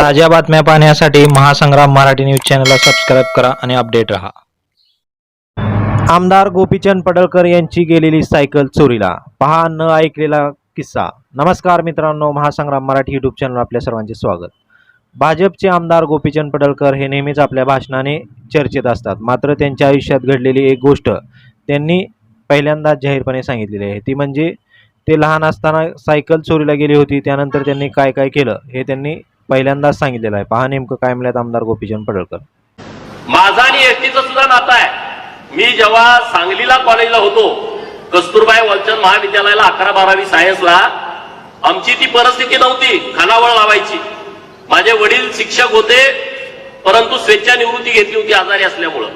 ताज्या बातम्या पाहण्यासाठी महासंग्राम मराठी न्यूज चॅनलला सबस्क्राईब करा आणि अपडेट रहा. आमदार गोपीचंद पडळकर यांची गेलेली सायकल चोरीला. पहा न ऐकलेला किस्सा. नमस्कार मित्रांनो महासंग्राम मराठी यूट्यूब चॅनल आपल्या सर्वांचे स्वागत. भाजपचे आमदार गोपीचंद पडळकर हे नेहमीच आपल्या भाषणाने चर्चेत असतात. मात्र त्यांच्या आयुष्यात घडलेली एक गोष्ट त्यांनी पहिल्यांदाच जाहीरपणे सांगितलेली आहे. ती म्हणजे ते लहान असताना सायकल चोरीला गेली होती त्यानंतर त्यांनी काय काय केलं हे त्यांनी पहिल्यांदाच सांगितलेलं आहे. पहा नेमकं काय मिळत आमदार गोपीचंद पडळकर. माझा आणि एसटीचं सुद्धा नातं आहे. मी जेव्हा सांगलीला कॉलेजला होतो कस्तुरबाई वलचंद महाविद्यालयाला अकरा बारावी सायन्सला आमची ती परिस्थिती नव्हती खानावळ लावायची. माझे वडील शिक्षक होते परंतु स्वेच्छानिवृत्ती घेतली होती आजारी असल्यामुळं.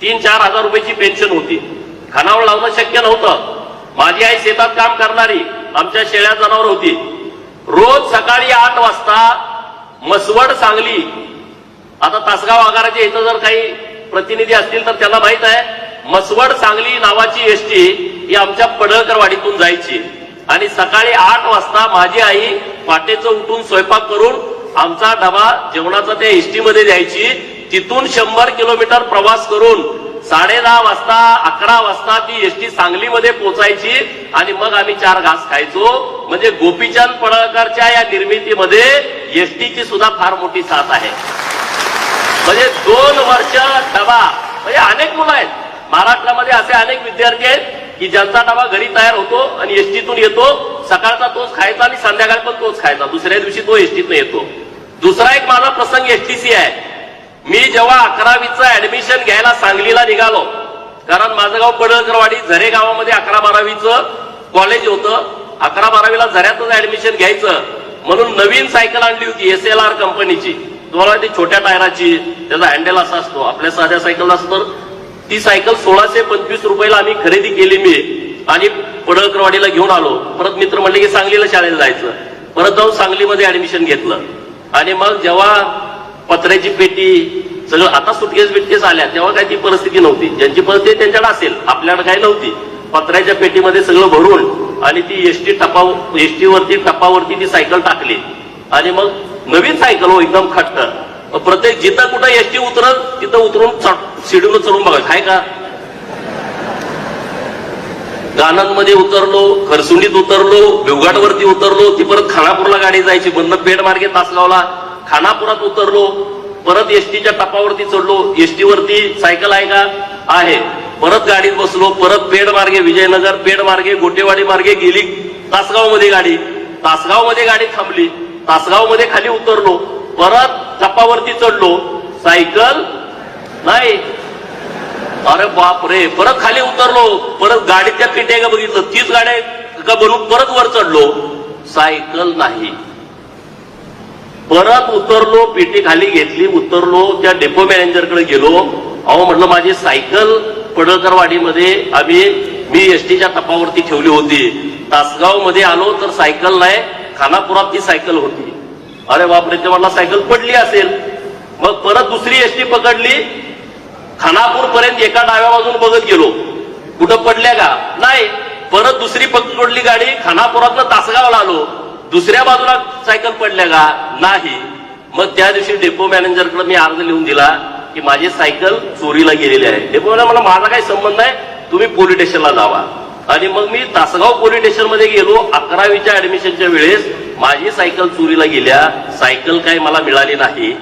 तीन चार हजार रुपयाची पेन्शन होती. खानावळ लावणं शक्य नव्हतं. माझी आई शेतात काम करणारी आमच्या शेळ्या जनावर होती. रोज सकाळी आठ वाजता मसवड सांगली. आता तासगाव आगाराचे इथं जर काही प्रतिनिधी असतील तर त्यांना माहीत आहे मसवड सांगली नावाची एसटी ही आमच्या पडळकरवाडीतून जायची. आणि सकाळी आठ वाजता माझी आई पाटेचं उठून स्वयंपाक करून आमचा डबा जेवणाचा त्या एसटी मध्ये द्यायची. तिथून शंभर किलोमीटर प्रवास करून साडे दहा वाजता अकरा वाजता ती एसटी सांगलीमध्ये पोचायची आणि मग आम्ही चार घास खायचो. म्हणजे गोपीचंद पडळकरच्या या निर्मितीमध्ये एसटीची सुद्धा फार मोठी साथ आहे. म्हणजे दोन वर्ष डबा म्हणजे अनेक मुलं आहेत. महाराष्ट्रामध्ये असे अनेक विद्यार्थी आहेत की ज्यांचा डबा घरी तयार होतो आणि एसटीतून येतो सकाळचा तोच खायचा आणि संध्याकाळ पण तोच खायचा. दुसऱ्या दिवशी तो एसटीतून येतो. दुसरा एक माझा प्रसंग एसटीसी आहे. मी जेव्हा अकरावीचं ऍडमिशन घ्यायला सांगलीला निघालो कारण माझं गाव पडळकरवाडी झरे गावामध्ये अकरा बारावीचं कॉलेज होतं. अकरा बारावीला झऱ्यातच ऍडमिशन घ्यायचं. म्हणून नवीन सायकल आणली होती एस एल आर कंपनीची. तुम्हाला ती छोट्या टायराची त्याचा हँडल असा असतो. आपल्या साध्या सायकल असतो तर ती सायकल सोळाशे पंचवीस रुपयाला आम्ही खरेदी केली मी. आणि पडळकरवाडीला घेऊन आलो. परत मित्र म्हणले की सांगलीला शाळेला जायचं. परत जाऊन सांगलीमध्ये ऍडमिशन घेतलं. आणि मग जेव्हा पत्र्याची पेटी सगळं आता सुटकेस बिटकेस आल्या तेव्हा काही ती परिस्थिती नव्हती. ज्यांची परिस्थिती त्यांच्याकडे असेल. आपल्याकडे काही नव्हती. पत्र्याच्या पेटीमध्ये सगळं भरून आणि ती एसटी टपा एसटीवरती टपावरती ती सायकल टाकली. आणि मग नवीन सायकल हो एकदम खट्ट. प्रत्येक जिथं कुठं एसटी उतरत तिथं उतरून शिडीवर चढून बघायचं. आहे का? गाणंदमध्ये उतरलो खरसुंडीत उतरलो भिवघाटवरती उतरलो ती परत खानापूरला गाडी जायची. बंद पेड मार्गे तासगावला खानापुरात उतरलो. परत एसटीच्या टपावरती चढलो. एसटीवरती सायकल आहे का? आहे. परत गाडीत बसलो परत पेड मार्गे विजयनगर पेड मार्गे गोटेवाडी मार्गे गेली. तासगावमध्ये गाडी. तासगावमध्ये गाडी थांबली. तासगावमध्ये खाली उतरलो. परत चप्पावरती चढलो. सायकल नाही. अरे बाप रे परत खाली उतरलो. परत गाडीच्या पिट्या का बघितलं? तीच गाड्या का बनवून परत वर चढलो. सायकल नाही. परत उतरलो पेटी खाली घेतली. उतरलो त्या डेपो मॅनेजरकडे गेलो. अहो म्हटलं माझी सायकल पडळकरवाडीमध्ये आम्ही मी एसटीच्या टपावरती ठेवली होती. तासगावमध्ये आलो तर सायकल नाही खानापुरात ती सायकल होती. अरे बापरे ते म्हटलं सायकल पडली असेल. मग परत दुसरी एसटी पकडली. खानापूर पर्यंत एका डाव्या बाजून बघत गेलो. कुठं पडल्या का? नाही. परत दुसरी पकडली गाडी खानापुरातनं तासगावला आलो. दुसऱ्या बाजूला सायकल पडल्या का? नाही. मग त्या दिवशी डेपो मॅनेजरकडे मी अर्ज लिहून दिला. की माझी सायकल चोरीला गेलेली आहे. हे बोला मला माझा काही संबंध आहे? तुम्ही पोलीस स्टेशनला जावा. आणि मग मी तासगाव पोलीस स्टेशनमध्ये गेलो अकरावीच्या ऍडमिशनच्या वेळेस माझी सायकल चोरीला गेल्या. सायकल काही मला मिळाली नाही.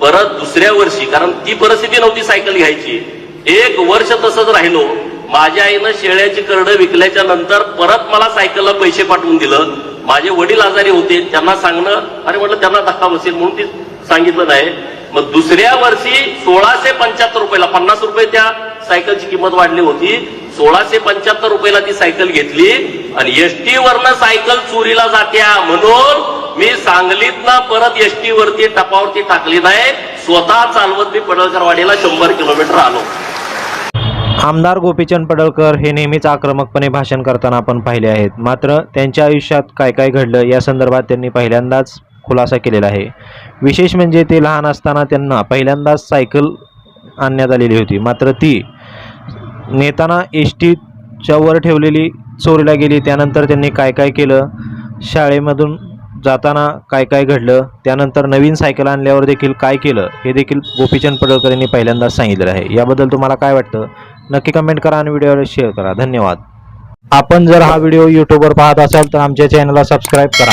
परत दुसऱ्या वर्षी कारण ती परिस्थिती नव्हती सायकल घ्यायची. एक वर्ष तसंच राहिलो. माझ्या आईनं शेळ्याची करडं विकल्याच्या नंतर परत मला सायकलला पैसे पाठवून दिलं. माझे वडील आजारी होते. त्यांना सांगणं अरे म्हटलं त्यांना धक्का बसेल म्हणून ती सांगितलं नाही. मग दुसऱ्या वर्षी सोळाशे पंच्याहत्तर रुपयाला पन्नास रुपये त्या सायकलची किंमत वाढली होती. सोळाशे पंच्याहत्तर रुपयाला ती सायकल घेतली आणि एसटी वरनं सायकल चोरीला जात्या म्हणून मी सांगलीतनं परत एसटी वरती टपावरती टाकली नाही. स्वतः चालवत मी पडळकरवाडीला शंभर किलोमीटर आलो. आमदार गोपीचंद पडळकर हे नेहमीच आक्रमकपणे भाषण करताना आपण पाहिले आहेत. मात्र त्यांच्या आयुष्यात काय काय घडलं या संदर्भात त्यांनी पहिल्यांदाच खुलासा केलेला आहे. विशेष म्हणजे ते लहान असताना त्यांना पहिल्यांदाच सायकल आणण्यात आलेली होती. मात्र ती नेताना एस टीच्या वर ठेवलेली चोरीला गेली. त्यानंतर त्यांनी काय काय केलं? शाळेमधून जाताना काय काय घडलं? त्यानंतर नवीन सायकल आणल्यावर देखील काय केलं? हे देखील गोपीचंद पडळकर यांनी पहिल्यांदाच सांगितलेलं आहे. याबद्दल तुम्हाला काय वाटतं? नक्की कमेंट करा आणि व्हिडिओला शेअर करा. धन्यवाद. आपण जर हा व्हिडिओ यूट्यूबवर पाहत असाल तर आमच्या चॅनलला सबस्क्राईब करा.